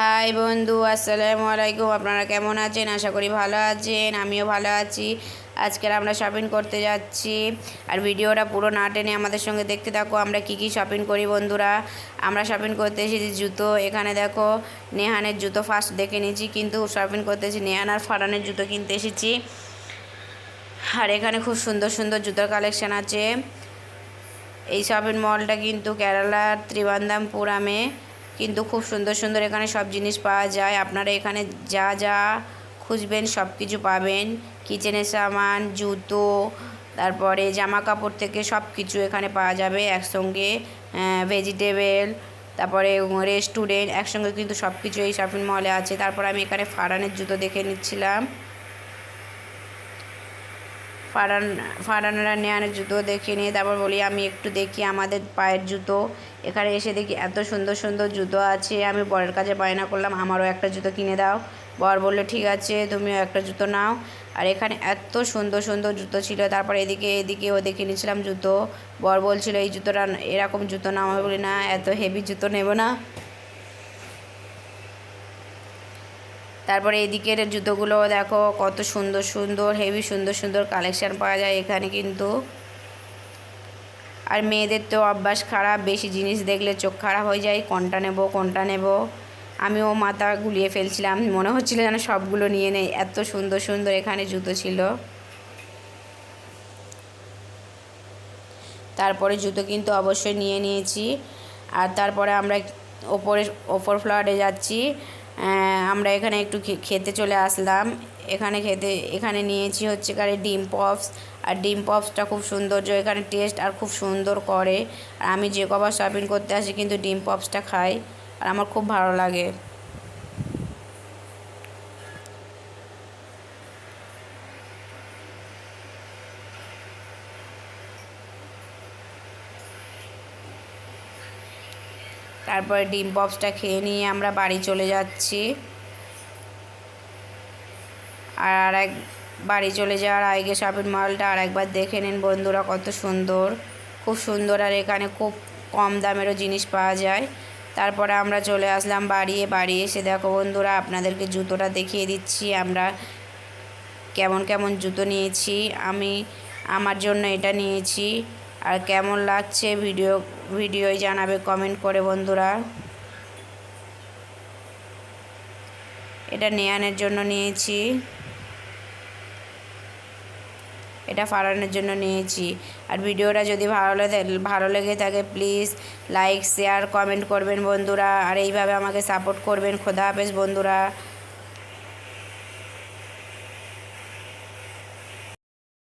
High বন্ধু, আসসালামু আলাইকুম। আপনারা কেমন আছেন? আশা করি ভালো আছেন, আমিও ভালো আছি। আজকের আমরা শপিং করতে যাচ্ছি। আর ভিডিওটা পুরো না টেনে আমাদের সঙ্গে দেখতে থাকো, আমরা কি কি শপিং করি বন্ধুরা? আমরা শপিং করতে এসেছি জুতো। এখানে দেখো, নেহানের জুতো ফার্স্ট দেখে নিয়েছি, কিন্তু শপিং করতে এসেছি নেহান আর ফারানের জুতো কিনতে এসেছি। আর এখানে খুব সুন্দর সুন্দর জুতোর কালেকশান আছে। এই শপিং মলটা কিন্তু কেরালার ত্রিবান্দামপুরামে কিন্তু খুব সুন্দর সুন্দর এখানে সব জিনিস পাওয়া যায়। আপনারা এখানে যা যা খুঁজবেন সব কিছু পাবেন। কিচেনের সামান, জুতো, তারপরে জামা কাপড় থেকে সব কিছু এখানে পাওয়া যাবে একসঙ্গে ভেজিটেবল তারপরে রেস্টুরেন্ট একসঙ্গে কিন্তু সব কিছু এই শপিং মলে আছে। তারপর আমি এখানে ফারানের জুতো দেখে নিচ্ছিলাম। ফারান, ফারানরা নেয়ানের জুতো দেখে নিয়ে তারপর বলি, আমি একটু দেখি আমাদের পায়ের জুতো। এখানে এসে দেখি এত সুন্দর সুন্দর জুতো আছে, আমি বরের কাছে বায়না করলাম, আমারও একটা জুতো কিনে দাও। বর বলল, ঠিক আছে, তুমিও একটা জুতো নাও। আর এখানে এত সুন্দর সুন্দর জুতো ছিল, তারপর এদিকে এদিকেও দেখে নিয়েছিলাম জুতো। বর বলছিল, এই জুতোটা এরকম জুতো নাও। আমি বলি, না, এত হেভি জুতো নেব না। তারপরে এদিকের জুতোগুলো দেখো, কত সুন্দর সুন্দর হেভি সুন্দর সুন্দর কালেকশান পাওয়া যায় এখানে কিন্তু। আর মেয়েদের তো অভ্যাস খারাপ, বেশি জিনিস দেখলে চোখ খারাপ হয়ে যায়, কোনটা নেব কোনটা নেব? আমিও মাথা গুলিয়ে ফেলছিলাম, মনে হচ্ছিল যেন সবগুলো নিয়ে নেই, এত সুন্দর সুন্দর এখানে জুতো ছিল। তারপরে জুতো কিন্তু অবশ্যই নিয়ে নিয়েছি। আর তারপরে আমরা ওপরে, ওপর ফ্লোরে যাচ্ছি। আমরা এখানে একটু খেতে চলে আসলাম। এখানে খেতে, এখানে নিয়েছি হচ্ছে কারে ডিম পপস। আর ডিম পপসটা খুব সৌন্দর্য এখানে টেস্ট আর খুব সুন্দর করে। আর আমি যে কবার শপিং করতে আসি কিন্তু ডিম পপসটা খাই। আর আমার খুব ভালো লাগে। তারপরে ডিম পপসটা খেয়ে নিয়ে আমরা বাড়ি চলে যাচ্ছি। আর এক বাড়ি চলে যাওয়ার আগে শপিং মলটা আর একবার দেখে নিন বন্ধুরা কত সুন্দর। খুব সুন্দর আর এখানে খুব কম দামেরও জিনিস পাওয়া যায়। তারপরে আমরা চলে আসলাম বাড়িয়ে বাড়ি এসে দেখো বন্ধুরা আপনাদেরকে জুতোটা দেখিয়ে দিচ্ছি। আমরা কেমন কেমন জুতো নিয়েছি। আমি, আমার জন্য এটা নিয়েছি। আর কেমন লাগছে ভিডিও ভিডিওয় জানাবে কমেন্ট করে বন্ধুরা। এটা নেয়ানের জন্য নিয়েছি। এটা ফাড়ানোর জন্য নিয়েছি। আর ভিডিওটা যদি ভালো ভালো লেগে থাকে প্লিজ লাইক শেয়ার কমেন্ট করবেন বন্ধুরা। আর এইভাবে আমাকে সাপোর্ট করবেন। খোদা হাফেজ বন্ধুরা।